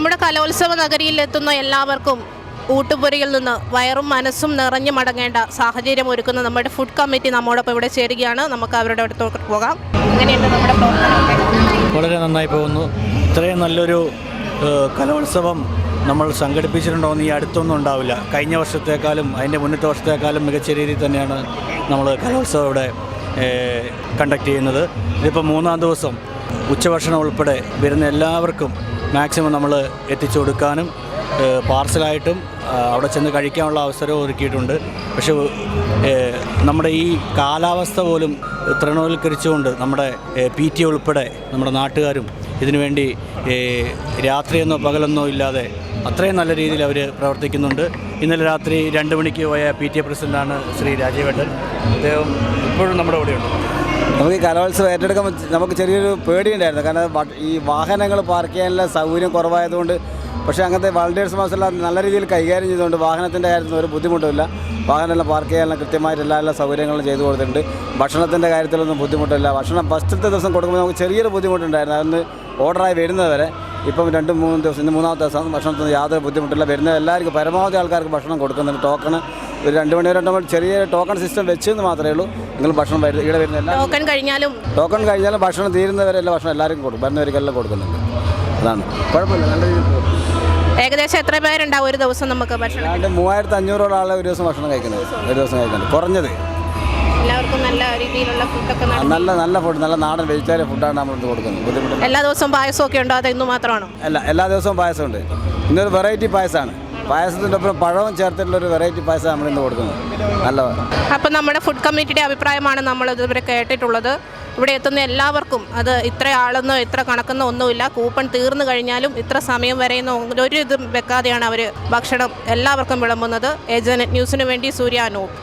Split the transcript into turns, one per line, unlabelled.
നമ്മുടെ കലോത്സവ നഗരിയിൽ എത്തുന്ന എല്ലാവർക്കും ഊട്ടുപുരയിൽ നിന്ന് വയറും മനസ്സും നിറഞ്ഞു മടങ്ങേണ്ട സാഹചര്യം ഒരുക്കുന്ന നമ്മുടെ ഫുഡ് കമ്മിറ്റി നമ്മോടൊപ്പം ഇവിടെ ചേരുകയാണ്. നമുക്ക് അവരുടെ അടുത്തോട്ട് പോകാം. നമ്മുടെ
വളരെ നന്നായി പോകുന്നു. ഇത്രയും നല്ലൊരു കലോത്സവം നമ്മൾ സംഘടിപ്പിച്ചിട്ടുണ്ടോയെന്ന് ഈ അടുത്തൊന്നും ഉണ്ടാവില്ല. കഴിഞ്ഞ വർഷത്തേക്കാളും അതിന്റെ മുന്നത്തെ വർഷത്തേക്കാളും മികച്ച രീതിയിൽ തന്നെയാണ് നമ്മൾ കലോത്സവം ഇവിടെ കണ്ടക്ട് ചെയ്യുന്നത്. ഇതിപ്പോൾ മൂന്നാം ദിവസം ഉച്ചഭക്ഷണം ഉൾപ്പെടെ വരുന്ന എല്ലാവർക്കും മാക്സിമം നമ്മൾ എത്തിച്ചു കൊടുക്കാനും പാർസലായിട്ടും അവിടെ ചെന്ന് കഴിക്കാനുള്ള അവസരവും ഒരുക്കിയിട്ടുണ്ട്. പക്ഷേ നമ്മുടെ ഈ കാലാവസ്ഥ പോലും തൃണവൽക്കരിച്ചുകൊണ്ട് നമ്മുടെ പി ടി ഉൾപ്പെടെ നമ്മുടെ നാട്ടുകാരും ഇതിനുവേണ്ടി രാത്രിയെന്നോ പകലെന്നോ ഇല്ലാതെ അത്രയും നല്ല രീതിയിൽ അവർ പ്രവർത്തിക്കുന്നുണ്ട്. ഇന്നലെ രാത്രി രണ്ട് മണിക്ക് പോയ പി ടി എ പ്രസിഡന്റാണ് ശ്രീ രാജീവേട്ടൻ. അദ്ദേഹം ഇപ്പോഴും നമ്മുടെ കൂടെയുണ്ട്.
നമുക്ക് ഈ കലോത്സവം ഏറ്റെടുക്കാൻ നമുക്ക് ചെറിയൊരു പേടിയുണ്ടായിരുന്നു. കാരണം ഈ വാഹനങ്ങൾ പാർക്ക് ചെയ്യാനുള്ള സൗകര്യം കുറവായതുകൊണ്ട് പക്ഷേ അങ്ങനത്തെ വളണ്ടിയേഴ്സ് മാസമെല്ലാം നല്ല രീതിയിൽ കൈകാര്യം ചെയ്തുകൊണ്ട് വാഹനത്തിന്റെ കാര്യത്തിൽ ഒരു ബുദ്ധിമുട്ടില്ല വാഹനമെല്ലാം പാർക്ക് ചെയ്യാനുള്ള കൃത്യമായിട്ട് എല്ലാ എല്ലാ സൗകര്യങ്ങളും ചെയ്തു കൊടുത്തിട്ടുണ്ട്. ഭക്ഷണത്തിന്റെ കാര്യത്തിലൊന്നും ബുദ്ധിമുട്ടില്ല. ഭക്ഷണം ഫസ്റ്റത്തെ ദിവസം കൊടുക്കുമ്പോൾ നമുക്ക് ചെറിയൊരു ബുദ്ധിമുട്ടുണ്ടായിരുന്നു. അതൊന്ന് ഓർഡറായി വരുന്നത് വരെ ഇപ്പം രണ്ട് മൂന്ന് ദിവസം ഇന്ന് മൂന്നാമത്തെ ദിവസം ഭക്ഷണത്തിന് യാതൊരു ബുദ്ധിമുട്ടില്ല. വരുന്ന എല്ലാവർക്കും പരമാവധി ആൾക്കാർക്ക് ഭക്ഷണം കൊടുക്കുന്നുണ്ട്. ടോക്കൺ ഒരു രണ്ട് മണി രണ്ട് മണി ചെറിയ ടോക്കൺ സിസ്റ്റം വെച്ചെന്ന് മാത്രമേ ഉള്ളൂ. നിങ്ങൾ ഭക്ഷണം ഇവിടെ വരുന്നില്ല
ടോക്കൺ കഴിഞ്ഞാലും
ടോക്കൺ കഴിഞ്ഞാലും ഭക്ഷണം തീരുന്നവരെല്ലാം ഭക്ഷണം എല്ലാവർക്കും കൊടുക്കും. വരുന്നവർക്കെല്ലാം കൊടുക്കുന്നുണ്ട്. അതാണ്. കുഴപ്പമില്ല നല്ല രീതിയിൽ
ഏകദേശം എത്ര പേരുണ്ടാവും ഒരു ദിവസം നമുക്ക് ഭക്ഷണം?
മൂവായിരത്തി അഞ്ഞൂറോളം ആളെ ഒരു ദിവസം ഭക്ഷണം കഴിക്കുന്നത്. ഒരു ദിവസം കഴിക്കുന്നത് കുറഞ്ഞത്.
എല്ലാവർക്കും നല്ല രീതിയിലുള്ള ഫുഡൊക്കെ
ആ, നല്ല നല്ല ഫുഡ് നല്ല നാടൻ വെജിറ്റേറിയൻ ഫുഡാണ് നമ്മൾ കൊടുക്കുന്നത്. ബുദ്ധിമുട്ട്
എല്ലാ ദിവസവും പായസമൊക്കെ ഉണ്ടോ? അത് ഇന്ന് മാത്രമാണോ
അല്ല എല്ലാ ദിവസവും പായസമുണ്ട്. ഇന്നൊരു വെറൈറ്റി പായസമാണ്. പായസത്തിന്റെ ഒപ്പം പഴവും ചേർത്തിട്ടുള്ള ഒരു വെറൈറ്റി പായസം നമ്മൾ ഇന്ന് കൊടുക്കുന്നത് നല്ല
അപ്പം നമ്മുടെ ഫുഡ് കമ്മിറ്റിയുടെ അഭിപ്രായമാണ് നമ്മൾ ഇതുവരെ കേട്ടിട്ടുള്ളത്. ഇവിടെ എത്തുന്ന എല്ലാവർക്കും അത് ഇത്ര ആളെന്നോ ഇത്ര കണക്കെന്നോ ഒന്നുമില്ല. കൂപ്പൺ തീർന്നു കഴിഞ്ഞാലും ഇത്ര സമയം വരെയെന്നോ ഒരു ഇതും വെക്കാതെയാണ് അവർ ഭക്ഷണം എല്ലാവർക്കും വിളമ്പുന്നത്. ഏജന്റ് ന്യൂസിന് വേണ്ടി സൂര്യാനൂപ്